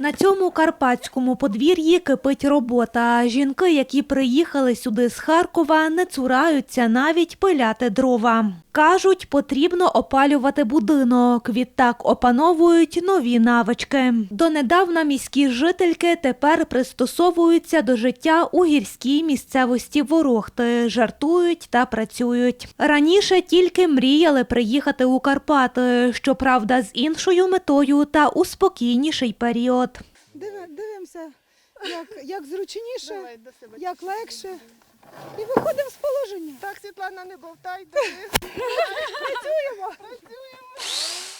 На цьому карпатському подвір'ї кипить робота. Жінки, які приїхали сюди з Харкова, не цураються навіть пиляти дрова. Кажуть, потрібно опалювати будинок. Відтак опановують нові навички. Донедавна міські жительки тепер пристосовуються до життя у гірській місцевості Ворохти, жартують та працюють. Раніше тільки мріяли приїхати у Карпати, щоправда, з іншою метою та у спокійніший період. Диви- Дивимося, як, як зручніше, Давай до себе. як легше. І виходимо з положення. Так, Світлана, не бовтай, диви.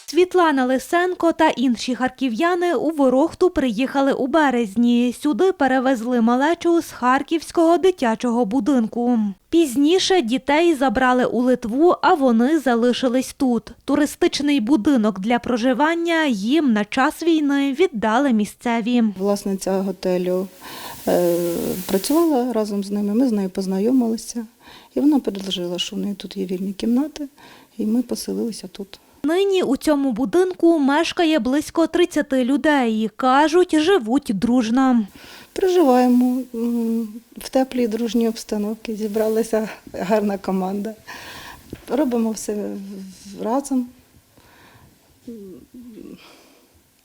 Світлана Лисенко та інші харків'яни у Ворохту приїхали у березні. Сюди перевезли малечу з харківського дитячого будинку. Пізніше дітей забрали у Литву, а вони залишились тут. Туристичний будинок для проживання їм на час війни віддали місцеві. Власниця готелю е, працювала разом з ними, ми з нею познайомилися. І вона предложила, що в неї тут є вільні кімнати, і ми поселилися тут. Нині у цьому будинку мешкає близько 30 людей. Кажуть, живуть дружно. Проживаємо в теплій дружній обстановці, зібралася гарна команда. Робимо все разом.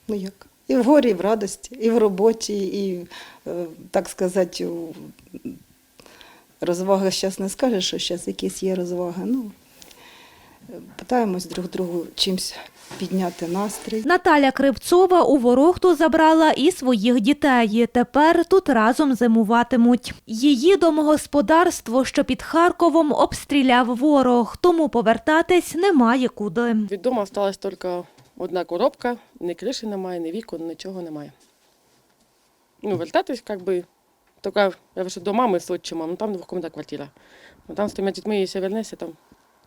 Ну як? І в горі, і в радості, і в роботі, і, е, так сказати, у розваги зараз не скажеш, що зараз якісь є розваги. Ну, питаємось друг другу чимось підняти настрій. Наталя Кривцова у Ворохту забрала і своїх дітей. Тепер тут разом зимуватимуть. Її домогосподарство, що під Харковом, обстріляв ворог, тому повертатись немає куди. Від дому осталась тільки одна коробка, ні криші немає, ні вікон, нічого немає. Ну, вертатись, як би, тільки я вже до мами з отчимом, ну там двохкомнатна квартира. Ну, там з тими дітьми, якщо вернешся, там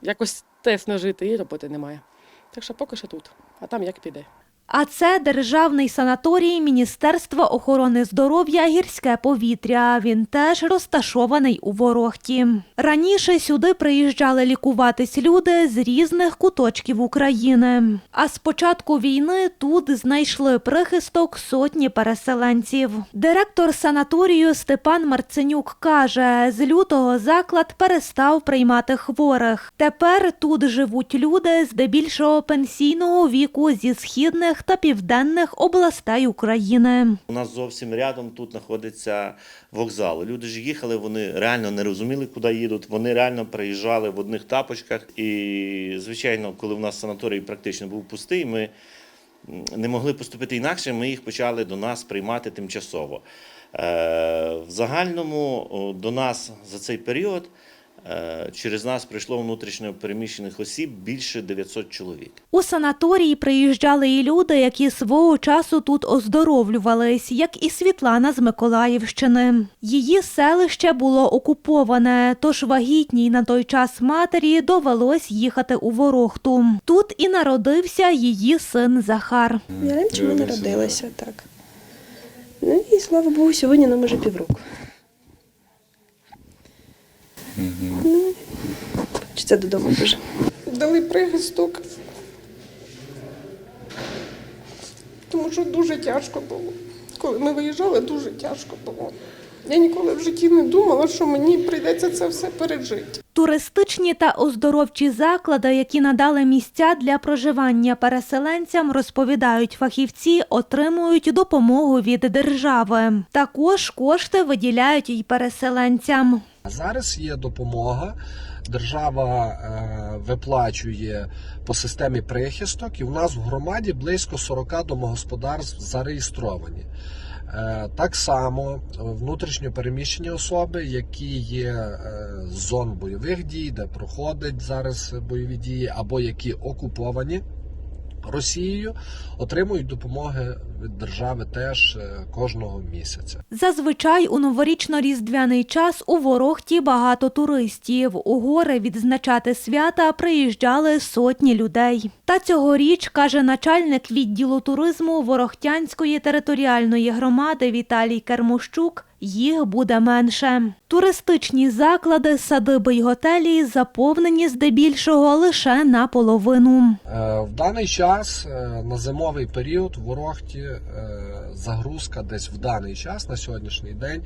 якось тесно жити і роботи немає. Так що поки що тут, а там як піде. А це державний санаторій Міністерства охорони здоров'я гірське повітря. Він теж розташований у Ворохті. Раніше сюди приїжджали лікуватись люди з різних куточків України. А з початку війни тут знайшли прихисток сотні переселенців. Директор санаторію Степан Марценюк каже, з лютого заклад перестав приймати хворих. Тепер тут живуть люди здебільшого пенсійного віку зі східних та південних областей України. У нас зовсім рядом тут знаходиться вокзал. Люди ж їхали, вони реально не розуміли, куди їдуть. Вони реально приїжджали в одних тапочках. І, звичайно, коли в нас санаторій практично був пустий, ми не могли поступити інакше. Ми їх почали до нас приймати тимчасово. Е, В загальному до нас за цей період через нас прийшло внутрішньо переміщених осіб більше 900 чоловік. У санаторії приїжджали і люди, які свого часу тут оздоровлювались, як і Світлана з Миколаївщини. Її селище було окуповане, тож вагітній на той час матері довелось їхати у Ворохту. Тут і народився її син Захар. Раніше ми народилися, так. Ну і слава Богу, сьогодні нам уже півроку. Ну, хочеться додому дуже. дали прихисток. Тому що дуже тяжко було. Коли ми виїжджали, дуже тяжко було. Я ніколи в житті не думала, що мені прийдеться це все пережити. Туристичні та оздоровчі заклади, які надали місця для проживання переселенцям, розповідають фахівці, отримують допомогу від держави. Також кошти виділяють і переселенцям. Зараз є допомога. Держава е, виплачує по системі прихисток, і в нас в громаді близько 40 домогосподарств зареєстровані. Е, так само внутрішньо переміщені особи, які є е, з зон бойових дій, де проходять зараз бойові дії, або які окуповані Росією, отримують допомоги від держави теж е, кожного місяця. Зазвичай у новорічно-різдвяний час у Ворохті багато туристів. У гори відзначати свята приїжджали сотні людей. Та цьогоріч, каже начальник відділу туризму Ворохтянської територіальної громади Віталій Кермощук, їх буде менше. Туристичні заклади, садиби й готелі заповнені здебільшого лише наполовину. Е, В даний час е, на зимовий період в Ворохті е, загрузка десь в даний час на сьогоднішній день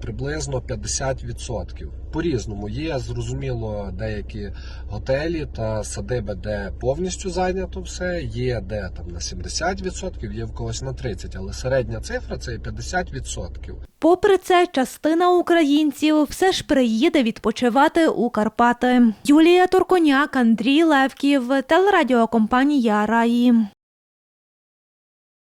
приблизно 50%. По-різному є зрозуміло деякі готелі та садиби, де повністю зайнято все. Є де там на 70%, є в когось на 30%, але середня цифра це 50%. Попри це, частина українців все ж приїде відпочивати у Карпати. Юлія Турконяк, Андрій Левків, телерадіокомпанія Раї.